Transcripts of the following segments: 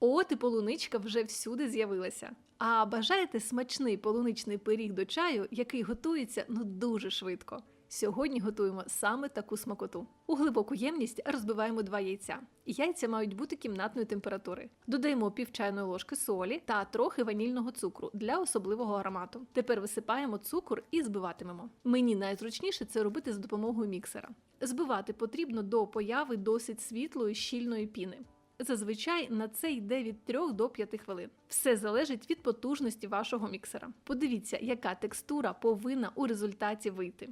От і полуничка вже всюди з'явилася. А бажаєте смачний полуничний пиріг до чаю, який готується ну дуже швидко. Сьогодні готуємо саме таку смакоту. У глибоку ємність розбиваємо два яйця. Яйця мають бути кімнатної температури. Додаємо пів чайної ложки солі та трохи ванільного цукру для особливого аромату. Тепер висипаємо цукор і збиватимемо. Мені найзручніше це робити за допомогою міксера. Збивати потрібно до появи досить світлої щільної піни. Зазвичай на це йде від 3 до 5 хвилин. Все залежить від потужності вашого міксера. Подивіться, яка текстура повинна у результаті вийти.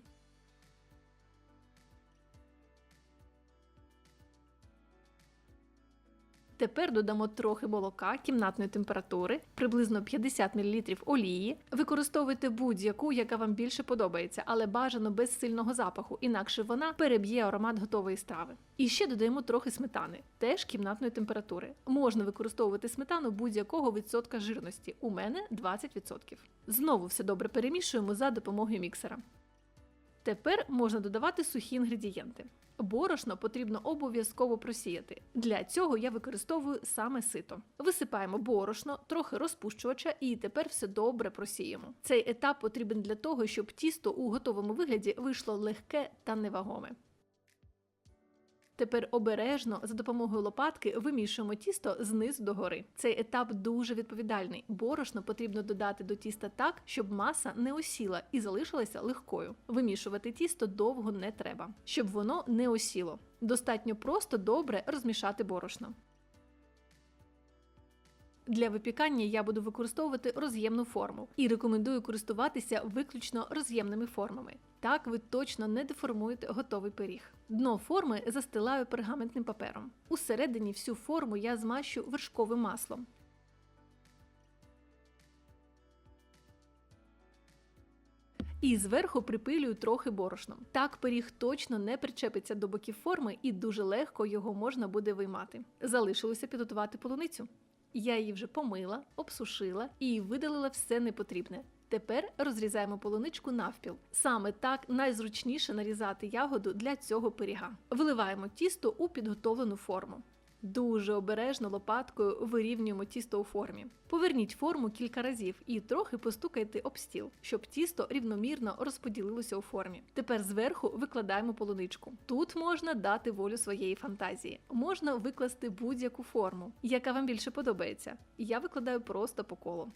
Тепер додамо трохи молока кімнатної температури, приблизно 50 мл олії. Використовуйте будь-яку, яка вам більше подобається, але бажано без сильного запаху, інакше вона переб'є аромат готової страви. І ще додаємо трохи сметани, теж кімнатної температури. Можна використовувати сметану будь-якого відсотка жирності. У мене 20%. Знову все добре перемішуємо за допомогою міксера. Тепер можна додавати сухі інгредієнти. Борошно потрібно обов'язково просіяти. Для цього я використовую саме сито. Висипаємо борошно, трохи розпущувача і тепер все добре просіємо. Цей етап потрібен для того, щоб тісто у готовому вигляді вийшло легке та невагоме. Тепер обережно за допомогою лопатки вимішуємо тісто знизу до гори. Цей етап дуже відповідальний. Борошно потрібно додати до тіста так, щоб маса не осіла і залишилася легкою. Вимішувати тісто довго не треба, щоб воно не осіло. Достатньо просто добре розмішати борошно. Для випікання я буду використовувати роз'ємну форму і рекомендую користуватися виключно роз'ємними формами. Так ви точно не деформуєте готовий пиріг. Дно форми застилаю пергаментним папером. Усередині всю форму я змащу вершковим маслом. І зверху припилюю трохи борошном. Так пиріг точно не причепиться до боків форми і дуже легко його можна буде виймати. Залишилося підготувати полуницю. Я її вже помила, обсушила і видалила все непотрібне. Тепер розрізаємо полуничку навпіл. Саме так найзручніше нарізати ягоду для цього пиріга. Виливаємо тісто у підготовлену форму. Дуже обережно лопаткою вирівнюємо тісто у формі. Поверніть форму кілька разів і трохи постукайте об стіл, щоб тісто рівномірно розподілилося у формі. Тепер зверху викладаємо полуничку. Тут можна дати волю своєї фантазії. Можна викласти будь-яку форму, яка вам більше подобається. Я викладаю просто по колу.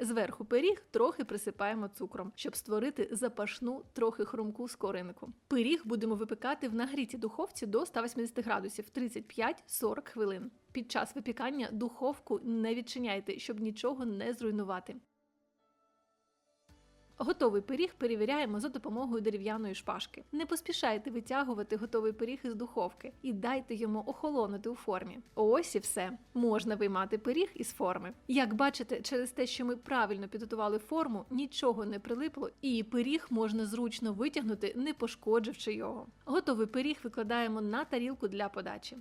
Зверху пиріг трохи присипаємо цукром, щоб створити запашну, трохи хрумку скоринку. Пиріг будемо випікати в нагрітій духовці до 180 градусів 35-40 хвилин. Під час випікання духовку не відчиняйте, щоб нічого не зруйнувати. Готовий пиріг перевіряємо за допомогою дерев'яної шпажки. Не поспішайте витягувати готовий пиріг із духовки і дайте йому охолонути у формі. Ось і все. Можна виймати пиріг із форми. Як бачите, через те, що ми правильно підготували форму, нічого не прилипло, і пиріг можна зручно витягнути, не пошкодживши його. Готовий пиріг викладаємо на тарілку для подачі.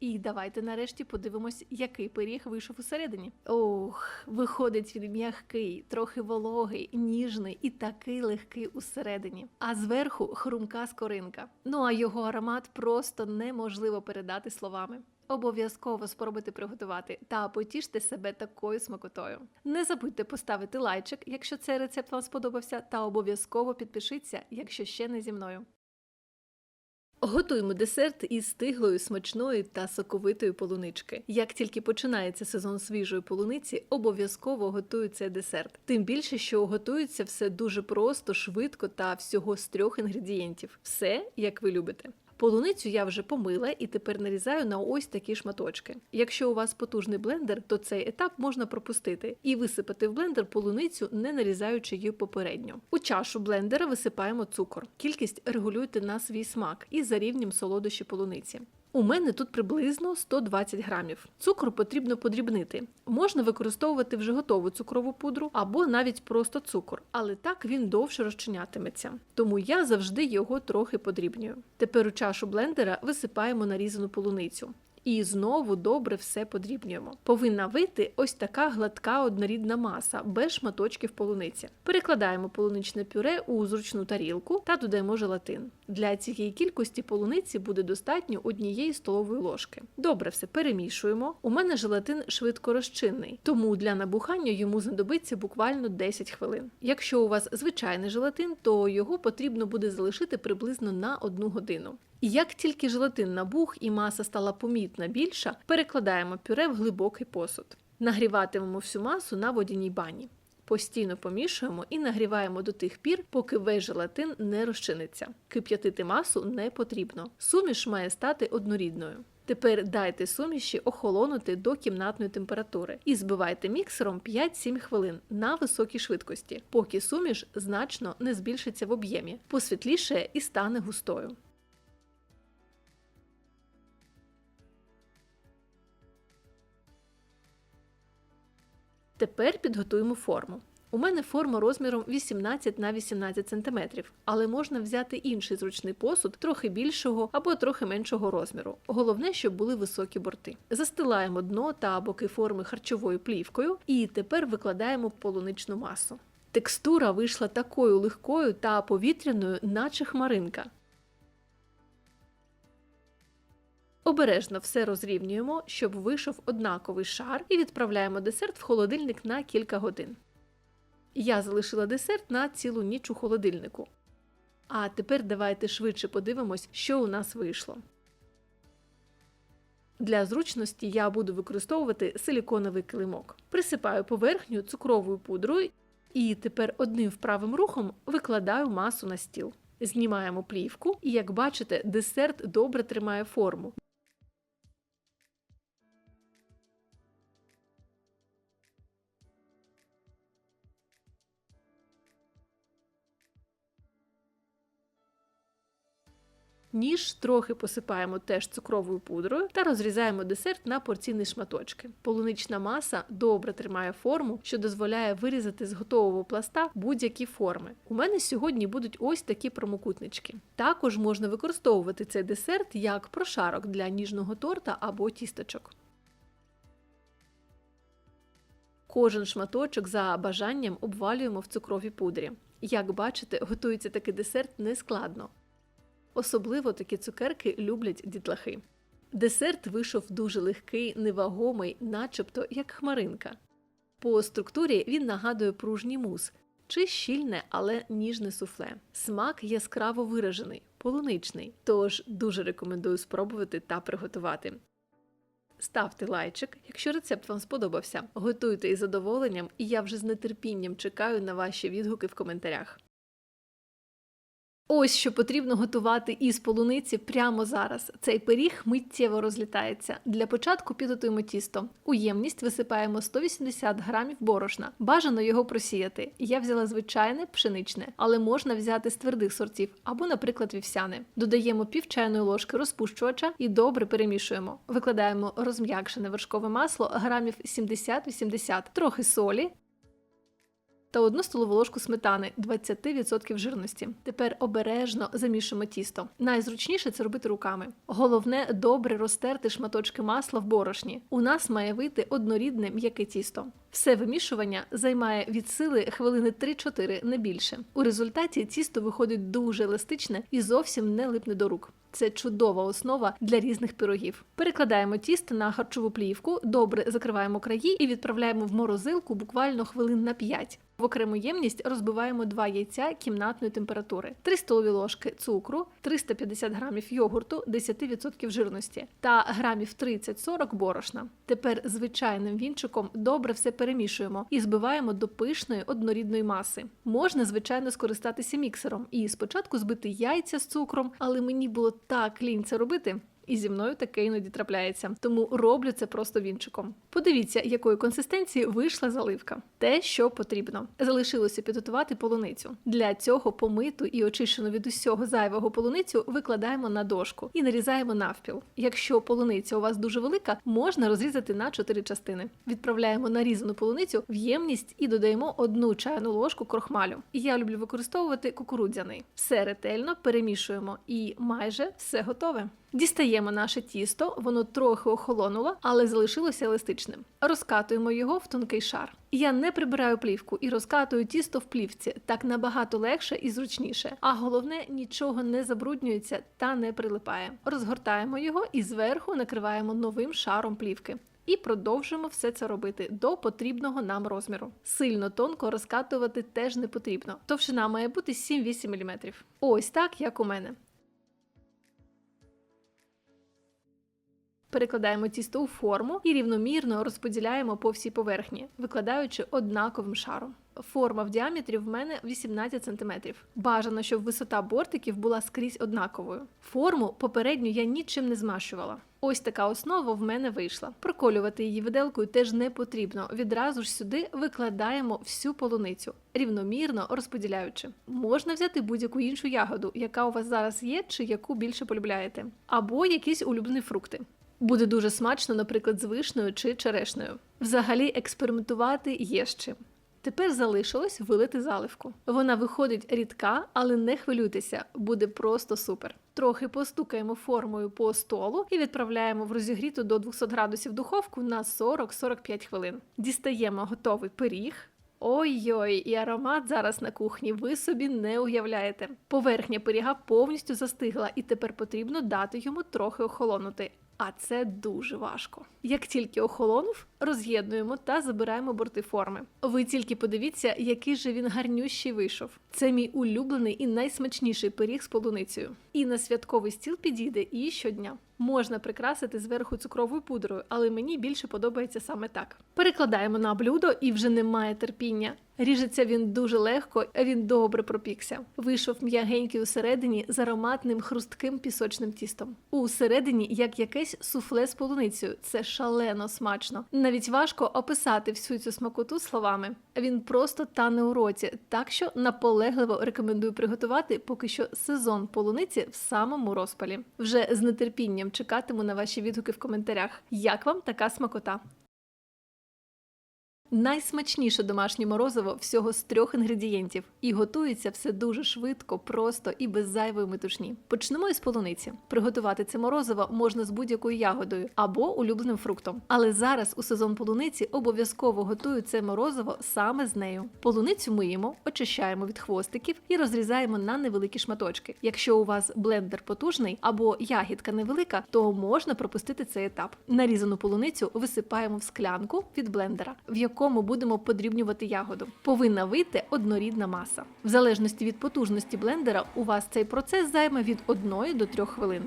І давайте нарешті подивимось, який пиріг вийшов усередині. Ох, виходить він м'який, трохи вологий, ніжний і такий легкий усередині. А зверху хрумка скоринка. Ну а його аромат просто неможливо передати словами. Обов'язково спробуйте приготувати та потіште себе такою смакотою. Не забудьте поставити лайчик, якщо цей рецепт вам сподобався, та обов'язково підпишіться, якщо ще не зі мною. Готуємо десерт із тиглою, смачною та соковитою полунички. Як тільки починається сезон свіжої полуниці, обов'язково готується десерт. Тим більше, що готується все дуже просто, швидко та всього з трьох інгредієнтів. Все як ви любите. Полуницю я вже помила і тепер нарізаю на ось такі шматочки. Якщо у вас потужний блендер, то цей етап можна пропустити і висипати в блендер полуницю, не нарізаючи її попередньо. У чашу блендера висипаємо цукор. Кількість регулюйте на свій смак і за рівнем солодощі полуниці. У мене тут приблизно 120 грамів. Цукру потрібно подрібнити. Можна використовувати вже готову цукрову пудру або навіть просто цукор, але так він довше розчинятиметься. Тому я завжди його трохи подрібнюю. Тепер у чашу блендера висипаємо нарізану полуницю. І знову добре все подрібнюємо. Повинна вийти ось така гладка однорідна маса, без шматочків полуниці. Перекладаємо полуничне пюре у зручну тарілку та додаємо желатин. Для цієї кількості полуниці буде достатньо однієї столової ложки. Добре все перемішуємо. У мене желатин швидко розчинний, тому для набухання йому знадобиться буквально 10 хвилин. Якщо у вас звичайний желатин, то його потрібно буде залишити приблизно на 1 годину. І як тільки желатин набух і маса стала помітна більша, перекладаємо пюре в глибокий посуд. Нагріватимемо всю масу на водяній бані. Постійно помішуємо і нагріваємо до тих пір, поки весь желатин не розчиниться. Кип'ятити масу не потрібно. Суміш має стати однорідною. Тепер дайте суміші охолонути до кімнатної температури і збивайте міксером 5-7 хвилин на високій швидкості, поки суміш значно не збільшиться в об'ємі, посвітліше і стане густою. Тепер підготуємо форму. У мене форма розміром 18 на 18 см, але можна взяти інший зручний посуд трохи більшого або трохи меншого розміру. Головне, щоб були високі борти. Застилаємо дно та боки форми харчовою плівкою і тепер викладаємо полуничну масу. Текстура вийшла такою легкою та повітряною, наче хмаринка. Обережно все розрівнюємо, щоб вийшов однаковий шар, і відправляємо десерт в холодильник на кілька годин. Я залишила десерт на цілу ніч у холодильнику. А тепер давайте швидше подивимось, що у нас вийшло. Для зручності я буду використовувати силіконовий килимок. Присипаю поверхню цукровою пудрою і тепер одним вправим рухом викладаю масу на стіл. Знімаємо плівку, і, як бачите, десерт добре тримає форму. Ніж трохи посипаємо теж цукровою пудрою та розрізаємо десерт на порційні шматочки. Полунична маса добре тримає форму, що дозволяє вирізати з готового пласта будь-які форми. У мене сьогодні будуть ось такі прямокутнички. Також можна використовувати цей десерт як прошарок для ніжного торта або тісточок. Кожен шматочок за бажанням обвалюємо в цукровій пудрі. Як бачите, готується такий десерт нескладно. Особливо такі цукерки люблять дітлахи. Десерт вийшов дуже легкий, невагомий, начебто як хмаринка. По структурі він нагадує пружній мус чи щільне, але ніжне суфле. Смак яскраво виражений, полуничний, тож дуже рекомендую спробувати та приготувати. Ставте лайчик, якщо рецепт вам сподобався. Готуйте із задоволенням, і я вже з нетерпінням чекаю на ваші відгуки в коментарях. Ось що потрібно готувати із полуниці прямо зараз. Цей пиріг миттєво розлітається. Для початку підготуємо тісто. У ємність висипаємо 180 грамів борошна. Бажано його просіяти. Я взяла звичайне пшеничне, але можна взяти з твердих сортів або, наприклад, вівсяне. Додаємо пів чайної ложки розпущувача і добре перемішуємо. Викладаємо розм'якшене вершкове масло грамів 70-80, трохи солі та одну столову ложку сметани 20% жирності. Тепер обережно замішуємо тісто. Найзручніше це робити руками. Головне добре розтерти шматочки масла в борошні. У нас має вийти однорідне м'яке тісто. Все вимішування займає від сили хвилини 3-4, не більше. У результаті тісто виходить дуже еластичне і зовсім не липне до рук. Це чудова основа для різних пирогів. Перекладаємо тісто на харчову плівку, добре закриваємо краї і відправляємо в морозилку буквально хвилин на 5. В окрему ємність розбиваємо 2 яйця кімнатної температури, 3 столові ложки цукру, 350 грамів йогурту 10% жирності та грамів 30-40 борошна. Тепер звичайним вінчиком добре все перемішуємо і збиваємо до пишної однорідної маси. Можна, звичайно, скористатися міксером і спочатку збити яйця з цукром, але мені було так лінь це робити. І зі мною таке іноді трапляється, тому роблю це просто вінчиком. Подивіться, якої консистенції вийшла заливка. Те, що потрібно. Залишилося підготувати полуницю. Для цього помиту і очищену від усього зайвого полуницю викладаємо на дошку і нарізаємо навпіл. Якщо полуниця у вас дуже велика, можна розрізати на 4 частини. Відправляємо нарізану полуницю в ємність і додаємо одну чайну ложку крохмалю. Я люблю використовувати кукурудзяний. Все ретельно перемішуємо і майже все готове. Дістаємо наше тісто, воно трохи охолонуло, але залишилося еластичним. Розкатуємо його в тонкий шар. Я не прибираю плівку і розкатую тісто в плівці. Так набагато легше і зручніше. А головне, нічого не забруднюється та не прилипає. Розгортаємо його і зверху накриваємо новим шаром плівки. І продовжуємо все це робити до потрібного нам розміру. Сильно тонко розкатувати теж не потрібно. Товщина має бути 7-8 мм. Ось так, як у мене. Перекладаємо тісто у форму і рівномірно розподіляємо по всій поверхні, викладаючи однаковим шаром. Форма в діаметрі в мене 18 см. Бажано, щоб висота бортиків була скрізь однаковою. Форму попередню я нічим не змащувала. Ось така основа в мене вийшла. Проколювати її виделкою теж не потрібно. Відразу ж сюди викладаємо всю полуницю, рівномірно розподіляючи. Можна взяти будь-яку іншу ягоду, яка у вас зараз є, чи яку більше полюбляєте, або якісь улюблені фрукти. Буде дуже смачно, наприклад, з вишнею чи черешнею. Взагалі експериментувати є з чим. Тепер залишилось вилити заливку. Вона виходить рідка, але не хвилюйтеся, буде просто супер. Трохи постукаємо формою по столу і відправляємо в розігріту до 200 градусів духовку на 40-45 хвилин. Дістаємо готовий пиріг. Ой-ой, і аромат зараз на кухні ви собі не уявляєте. Поверхня пиріга повністю застигла, і тепер потрібно дати йому трохи охолонути. А це дуже важко. Як тільки охолонув, роз'єднуємо та забираємо борти форми. Ви тільки подивіться, який же він гарнющий вийшов. Це мій улюблений і найсмачніший пиріг з полуницею. І на святковий стіл підійде і щодня. Можна прикрасити зверху цукровою пудрою, але мені більше подобається саме так. Перекладаємо на блюдо і вже немає терпіння. Ріжеться він дуже легко, а він добре пропікся. Вийшов м'ягенький усередині з ароматним хрустким пісочним тістом. Усередині як якесь суфле з полуницею. Це шалено смачно. Навіть важко описати всю цю смакоту словами. Він просто тане у роті, так що наполегливо рекомендую приготувати, поки що сезон полуниці в самому розпалі. Вже з нетерпінням чекатиму на ваші відгуки в коментарях. Як вам така смакота? Найсмачніше домашнє морозиво всього з трьох інгредієнтів, і готується все дуже швидко, просто і без зайвої метушні. Почнемо із полуниці. Приготувати це морозиво можна з будь-якою ягодою або улюбленим фруктом. Але зараз у сезон полуниці обов'язково готую це морозиво саме з нею. Полуницю миємо, очищаємо від хвостиків і розрізаємо на невеликі шматочки. Якщо у вас блендер потужний або ягідка невелика, то можна пропустити цей етап. Нарізану полуницю висипаємо в склянку від блендера, в якому будемо подрібнювати ягоду. Повинна вийти однорідна маса. В залежності від потужності блендера, у вас цей процес займе від 1 до 3 хвилин.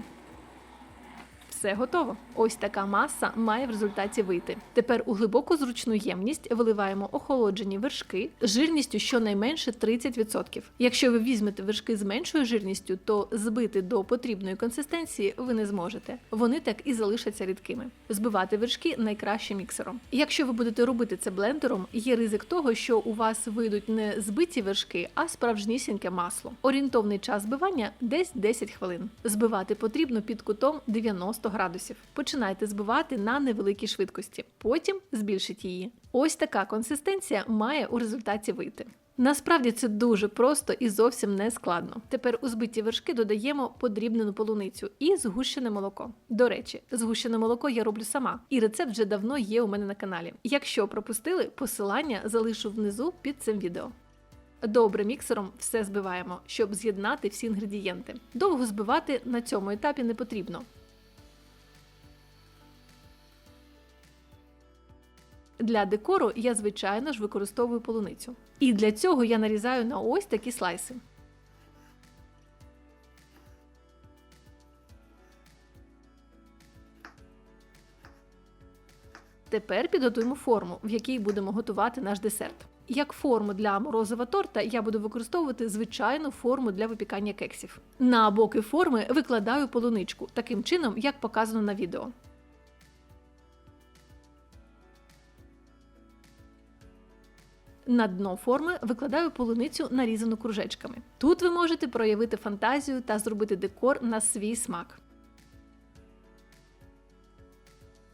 Все готово. Ось така маса має в результаті вийти. Тепер у глибоку зручну ємність виливаємо охолоджені вершки з жирністю щонайменше 30%. Якщо ви візьмете вершки з меншою жирністю, то збити до потрібної консистенції ви не зможете. Вони так і залишаться рідкими. Збивати вершки найкраще міксером. Якщо ви будете робити це блендером, є ризик того, що у вас вийдуть не збиті вершки, а справжнісіньке масло. Орієнтовний час збивання десь 10 хвилин. Збивати потрібно під кутом 90 градусів. Починайте збивати на невеликій швидкості, потім збільшіть її. Ось така консистенція має у результаті вийти. Насправді це дуже просто і зовсім не складно. Тепер у збиті вершки додаємо подрібнену полуницю і згущене молоко. До речі, згущене молоко я роблю сама, і рецепт вже давно є у мене на каналі. Якщо пропустили, посилання залишу внизу під цим відео. Добре міксером все збиваємо, щоб з'єднати всі інгредієнти. Довго збивати на цьому етапі не потрібно. Для декору я, звичайно ж, використовую полуницю. І для цього я нарізаю на ось такі слайси. Тепер підготуємо форму, в якій будемо готувати наш десерт. Як форму для морозива торта я буду використовувати звичайну форму для випікання кексів. На боки форми викладаю полуничку, таким чином, як показано на відео. На дно форми викладаю полуницю, нарізану кружечками. Тут ви можете проявити фантазію та зробити декор на свій смак.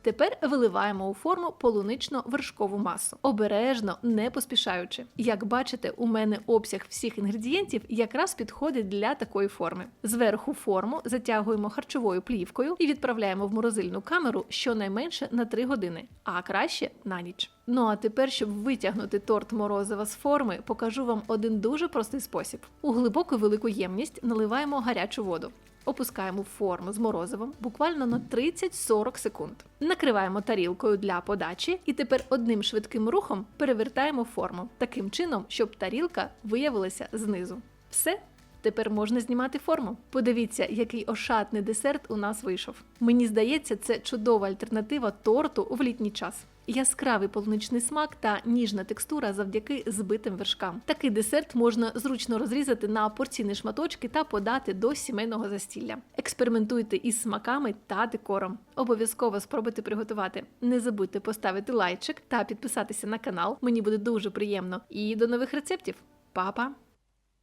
Тепер виливаємо у форму полунично-вершкову масу. Обережно, не поспішаючи. Як бачите, у мене обсяг всіх інгредієнтів якраз підходить для такої форми. Зверху форму затягуємо харчовою плівкою і відправляємо в морозильну камеру щонайменше на 3 години, а краще на ніч. Ну а тепер, щоб витягнути торт морозива з форми, покажу вам один дуже простий спосіб. У глибоку велику ємність наливаємо гарячу воду. Опускаємо форму з морозивом буквально на 30-40 секунд. Накриваємо тарілкою для подачі і тепер одним швидким рухом перевертаємо форму таким чином, щоб тарілка виявилася знизу. Все. Тепер можна знімати форму. Подивіться, який ошатний десерт у нас вийшов. Мені здається, це чудова альтернатива торту в літній час. Яскравий полуничний смак та ніжна текстура завдяки збитим вершкам. Такий десерт можна зручно розрізати на порційні шматочки та подати до сімейного застілля. Експериментуйте із смаками та декором. Обов'язково спробуйте приготувати. Не забудьте поставити лайчик та підписатися на канал. Мені буде дуже приємно. І до нових рецептів. Па-па!